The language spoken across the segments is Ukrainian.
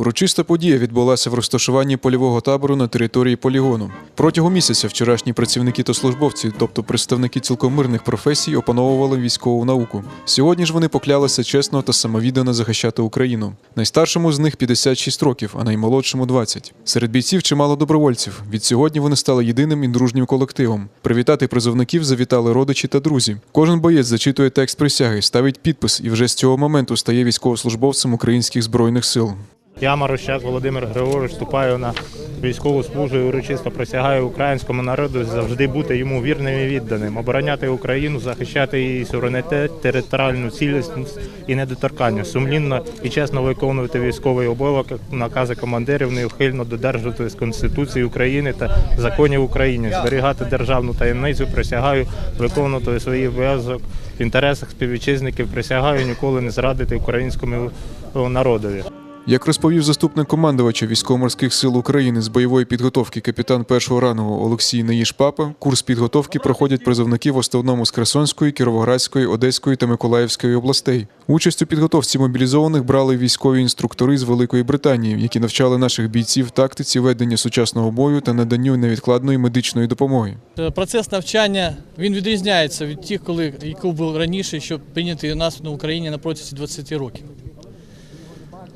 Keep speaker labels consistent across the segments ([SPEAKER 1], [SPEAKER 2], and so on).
[SPEAKER 1] Урочиста подія відбулася в розташуванні польового табору на території полігону. Протягом місяця вчорашні працівники та службовці, тобто представники цілком мирних професій, опановували військову науку. Сьогодні ж вони поклялися чесно та самовіддано захищати Україну. Найстаршому з них 56 років, а наймолодшому 20. Серед бійців чимало добровольців. Від сьогодні вони стали єдиним і дружнім колективом. Привітати призовників завітали родичі та друзі. Кожен боєць зачитує текст присяги, ставить підпис і вже з цього моменту стає військовослужбовцем українських збройних сил.
[SPEAKER 2] Я Марощак Володимир Григорович вступаю на військову службу і урочисто присягаю українському народу завжди бути йому вірним і відданим, обороняти Україну, захищати її суверенітет, територіальну цілісність і недоторканність, сумлінно і чесно виконувати військовий обов'язок, накази командирів, неухильно додержуватись Конституції України та законів України, зберігати державну таємницю, присягаю виконувати свої обов'язок в інтересах співвітчизників, присягаю ніколи не зрадити українському народові.
[SPEAKER 1] Як розповів заступник командувача військово-морських сил України з бойової підготовки капітан першого рангового Олексій Наїш-Папа, курс підготовки проходять призовники в основному з Херсонської, Кіровоградської, Одеської та Миколаївської областей. Участь у підготовці мобілізованих брали військові інструктори з Великої Британії, які навчали наших бійців тактиці ведення сучасного бою та наданню невідкладної медичної допомоги.
[SPEAKER 3] Е, Процес навчання він відрізняється від тих, коли був раніше, що прийнятий у нас на Україні на протязі 20 років.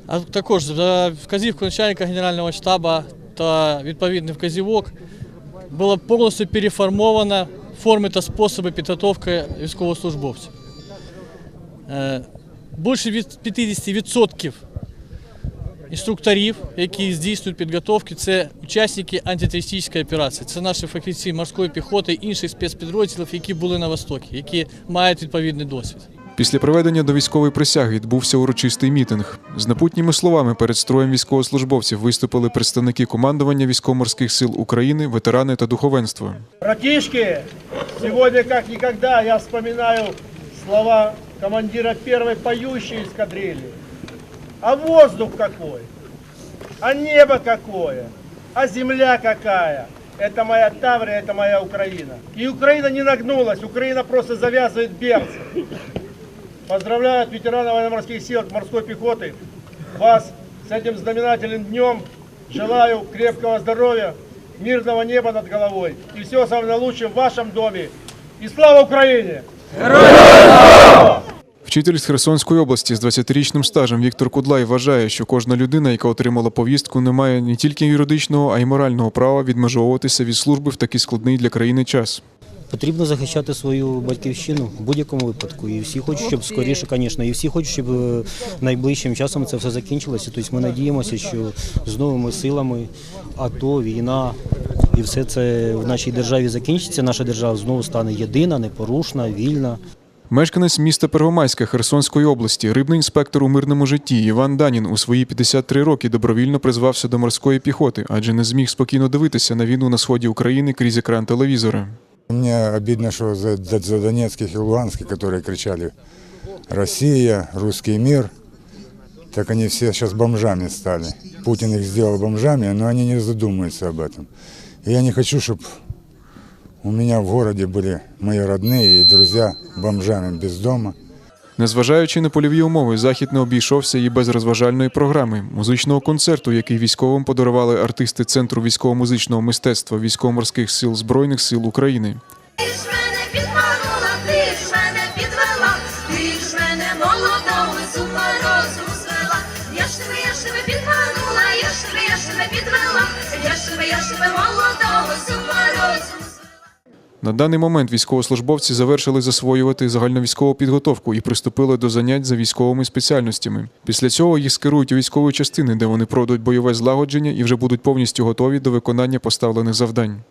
[SPEAKER 3] А також за вказівку начальника Генерального штабу та відповідний вказівок було повністю переформовано форми та способи підготовки військовослужбовців. Е, Більше від 50% інструкторів, які здійснюють підготовки, це учасники антитерористичної операції. Це наші фахівці морської піхоти інших спецпідрозділів, які були на Востокі, які мають відповідний досвід.
[SPEAKER 1] Після проведення до військової присяги відбувся урочистий мітинг. З напутніми словами перед строєм військовослужбовців виступили представники командування військово-морських сил України, ветерани та духовенство.
[SPEAKER 4] Братишки, сегодня как никогда я вспоминаю слова командира первой поющей эскадрильи. А воздух какой, а небо какое, а земля какая. Это моя Таврия, это моя Украина. И Украина не нагнулась, Украина просто завязывает берцы. Поздравляю от ветеранов военно-морских сил от морской пехоты. Вас с этим знаменательным днем. Желаю крепкого здоровья, мирного неба над головой и всего самого лучшего в вашем доме. И слава Украине!
[SPEAKER 1] Вчитель з Херсонської області з 20-річним стажем Віктор Кудлай вважає, що кожна людина, яка отримала повістку, не має не тільки юридичного, а й морального права відмежовуватися від служби в такий складний для країни час.
[SPEAKER 5] Потрібно захищати свою батьківщину в будь-якому випадку. І всі хочуть, щоб скоріше, звісно, і всі хочуть, щоб е, найближчим часом це все закінчилося. Тобто ми надіємося, що з новими силами АТО, війна і все це в нашій державі закінчиться. Наша держава знову стане єдина, непорушна, вільна.
[SPEAKER 1] Мешканець міста Первомайська Херсонської області, рибний інспектор у мирному житті Іван Данін у свої 53 роки добровільно призвався до морської піхоти, адже не зміг спокійно дивитися на війну на сході України крізь екран телевізора.
[SPEAKER 6] Мне обидно, что за, за, за Донецких и Луганских, которые кричали «Россия», «Русский мир», так они все сейчас бомжами стали. Путин их сделал бомжами, но они не задумываются об этом. И я не хочу, чтобы у меня в городе были мои родные и друзья бомжами без дома.
[SPEAKER 1] Незважаючи на польові умови, захід не обійшовся і без розважальної програми, музичного концерту, який військовим подарували артисти Центру військово-музичного мистецтва військово-морських сил Збройних сил України.
[SPEAKER 7] Я ж тебе, я ж тебе я ж тебе, я ж тебе підвела, я ж я ж розвела.
[SPEAKER 1] На даний момент військовослужбовці завершили засвоювати загальновійськову підготовку і приступили до занять за військовими спеціальностями. Після цього їх скерують у військові частини, де вони пройдуть бойове злагодження і вже будуть повністю готові до виконання поставлених завдань.